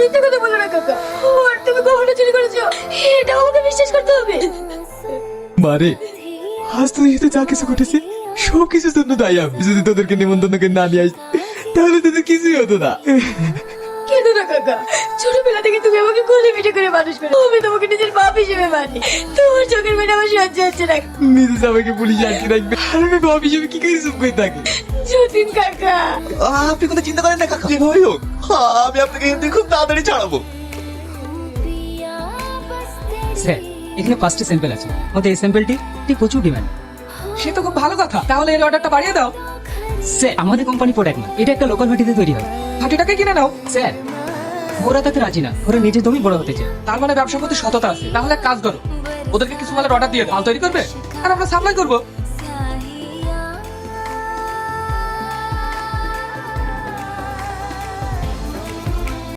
মিথ্যে কথা বলো না কাকা। আর তুমি কখনো চুরি করেছ? এটা আমাকে বিশ্বাস করতে হবে। মারে আজ তোদের সাথে যা কিছু ঘটেছে সব কিছুর জন্য দায়ী আমি। যদি তোদেরকে নিমন্ত্রণ করে না নিয়ে আসি তাহলে তোদের কিছুই হতো না। কেন না কাকা? ছোটবেলা থেকে তুমি আমাকে কোলে পিঠে করে মানুষ করে। আমি তোমাকে নিজের বাপ হিসেবে মানি। তোমার চোখের মেয়ে আমার সহ্য হচ্ছে না। নিজে সবাইকে পুলিশ আটকে রাখবে আর আমি বাপ হিসেবে কি করে চুপ করে থাকি? যতীন কাকা। আপনি কোনো চিন্তা করেন না কাকা। যেভাবেই হোক আমি আপনাকে কিন্তু খুব তাড়াতাড়ি ছাড়াবো। স্যার, এখানে পাঁচটি স্যাম্পল আছে। মধ্যে এই স্যাম্পলটি একটি প্রচুর ডিমান্ড সে তো খুব ভালো কথা। তাহলে এর অর্ডারটা বাড়িয়ে দাও। স্যার, আমাদের কোম্পানি প্রোডাক্ট না। এটা একটা লোকাল ভাটিতে তৈরি হয়। হাটিটাকে কিনে নাও। স্যার, ওরা তাতে রাজি না। ওরা নিজের দমই বড় হতে চায়। তার মানে ব্যবসার প্রতি সততা আছে। তাহলে কাজ করো। ওদেরকে কিছু মালের অর্ডার দিয়ে দাও। মাল তৈরি করবে? আর আমরা সাপ্লাই করব।